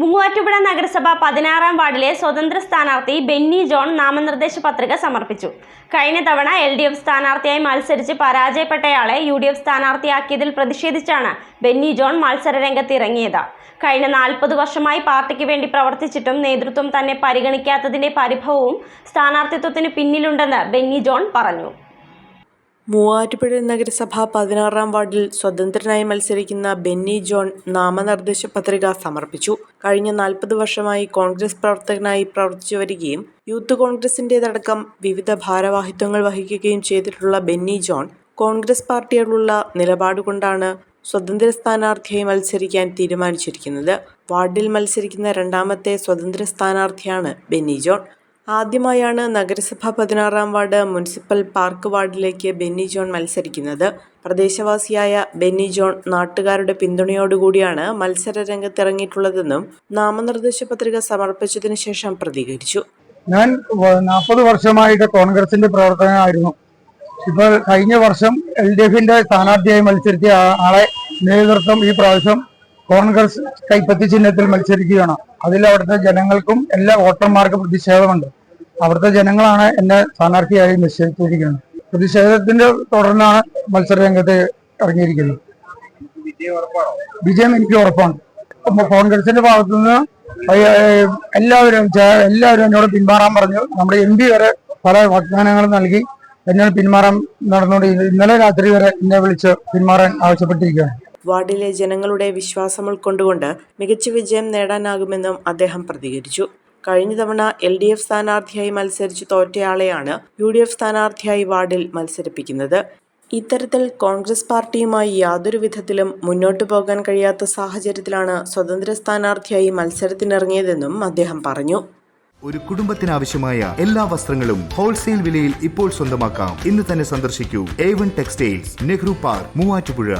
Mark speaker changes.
Speaker 1: മൂവാറ്റുപുഴ നഗരസഭ പതിനാറാം വാർഡിലെ സ്വതന്ത്ര സ്ഥാനാർത്ഥി ബെന്നി ജോൺ നാമനിർദ്ദേശ പത്രിക സമർപ്പിച്ചു. കഴിഞ്ഞ തവണ എൽ ഡി എഫ് സ്ഥാനാർത്ഥിയായി മത്സരിച്ച് പരാജയപ്പെട്ടയാളെ യു ഡി എഫ് സ്ഥാനാർത്ഥിയാക്കിയതിൽ പ്രതിഷേധിച്ചാണ് ബെന്നി ജോൺ മത്സര ഇറങ്ങിയത്. കഴിഞ്ഞ നാൽപ്പത് വർഷമായി പാർട്ടിക്ക് വേണ്ടി പ്രവർത്തിച്ചിട്ടും നേതൃത്വം തന്നെ പരിഗണിക്കാത്തതിന്റെ പരിഭവവും സ്ഥാനാർത്ഥിത്വത്തിന് പിന്നിലുണ്ടെന്ന് ബെന്നി ജോൺ പറഞ്ഞു.
Speaker 2: മൂവാറ്റുപുഴ നഗരസഭ പതിനാറാം വാർഡിൽ സ്വതന്ത്രനായി മത്സരിക്കുന്ന ബെന്നി ജോൺ നാമനിർദ്ദേശ പത്രിക സമർപ്പിച്ചു. കഴിഞ്ഞ നാൽപ്പത് വർഷമായി കോൺഗ്രസ് പ്രവർത്തകനായി പ്രവർത്തിച്ചു വരികയും യൂത്ത് കോൺഗ്രസിന്റെതടക്കം വിവിധ ഭാരവാഹിത്വങ്ങൾ വഹിക്കുകയും ചെയ്തിട്ടുള്ള ബെന്നി ജോൺ കോൺഗ്രസ് പാർട്ടിയോടുള്ള നിലപാടുകൊണ്ടാണ് സ്വതന്ത്ര സ്ഥാനാർത്ഥിയായി മത്സരിക്കാൻ തീരുമാനിച്ചിരിക്കുന്നത്. വാർഡിൽ മത്സരിക്കുന്ന രണ്ടാമത്തെ സ്വതന്ത്ര സ്ഥാനാർത്ഥിയാണ് ബെന്നി ജോൺ. ആദ്യമായാണ് നഗരസഭ പതിനാറാം വാർഡ് മുനിസിപ്പൽ പാർക്ക് വാർഡിലേക്ക് ബെന്നി ജോൺ മത്സരിക്കുന്നത്. പ്രദേശവാസിയായ ബെന്നി ജോൺ നാട്ടുകാരുടെ പിന്തുണയോടുകൂടിയാണ് മത്സര രംഗത്തിറങ്ങിയിട്ടുള്ളതെന്നും നാമനിർദ്ദേശ പത്രിക സമർപ്പിച്ചതിന് ശേഷം പ്രതികരിച്ചു.
Speaker 3: ഞാൻ നാൽപ്പത് വർഷമായിട്ട് കോൺഗ്രസിന്റെ പ്രവർത്തനമായിരുന്നു ഇപ്പോൾ കഴിഞ്ഞ വർഷം എൽ ഡി എഫിന്റെ സ്ഥാനാർത്ഥിയായി മത്സരിച്ച ആളെ നേതൃത്വം ഈ പ്രാവശ്യം കോൺഗ്രസ് കൈപ്പത്തി ചിഹ്നത്തിൽ മത്സരിക്കുകയാണ്. അതിൽ അവിടുത്തെ ജനങ്ങൾക്കും എല്ലാ വോട്ടർമാർക്കും പ്രതിഷേധമുണ്ട്. അവിടുത്തെ ജനങ്ങളാണ് എന്നെ സ്ഥാനാർത്ഥിയായി നിശ്ചയിച്ചിരിക്കുന്നത്. പ്രതിഷേധത്തിന്റെ തുടർന്നാണ് മത്സര രംഗത്ത് ഇറങ്ങിയിരിക്കുന്നത്. വിജയം എനിക്ക് ഉറപ്പാണ്. കോൺഗ്രസിന്റെ ഭാഗത്തുനിന്ന് എല്ലാവരും എല്ലാവരും എന്നോട് പിന്മാറാൻ പറഞ്ഞു. നമ്മുടെ എം വരെ പല വാഗ്ദാനങ്ങളും നൽകി എന്നോട് പിന്മാറാൻ നടന്നുകൊണ്ട് ഇന്നലെ രാത്രി വരെ എന്നെ വിളിച്ച് പിന്മാറാൻ ആവശ്യപ്പെട്ടിരിക്കുകയാണ്.
Speaker 2: വാർഡിലെ ജനങ്ങളുടെ വിശ്വാസം ഉൾക്കൊണ്ടുകൊണ്ട് മികച്ച വിജയം നേടാനാകുമെന്നും അദ്ദേഹം പ്രതികരിച്ചു. കഴിഞ്ഞ തവണ എൽ ഡി എഫ് സ്ഥാനാർത്ഥിയായി മത്സരിച്ച് തോറ്റയാളെയാണ് യു ഡി എഫ് സ്ഥാനാർത്ഥിയായി വാർഡിൽ മത്സരിപ്പിക്കുന്നത്. ഇത്തരത്തിൽ കോൺഗ്രസ് പാർട്ടിയുമായി യാതൊരു വിധത്തിലും മുന്നോട്ടു പോകാൻ കഴിയാത്ത സാഹചര്യത്തിലാണ് സ്വതന്ത്ര സ്ഥാനാർത്ഥിയായി മത്സരത്തിനിറങ്ങിയതെന്നും അദ്ദേഹം പറഞ്ഞു.
Speaker 4: ഒരു കുടുംബത്തിനാവശ്യമായ എല്ലാ വസ്ത്രങ്ങളും ഹോൾസെയിൽ വിലയിൽ ഇപ്പോൾ സ്വന്തമാക്കാം. ഇന്ന് തന്നെ സന്ദർശിക്കൂ. A one textiles Nehru park Muvattupuzha.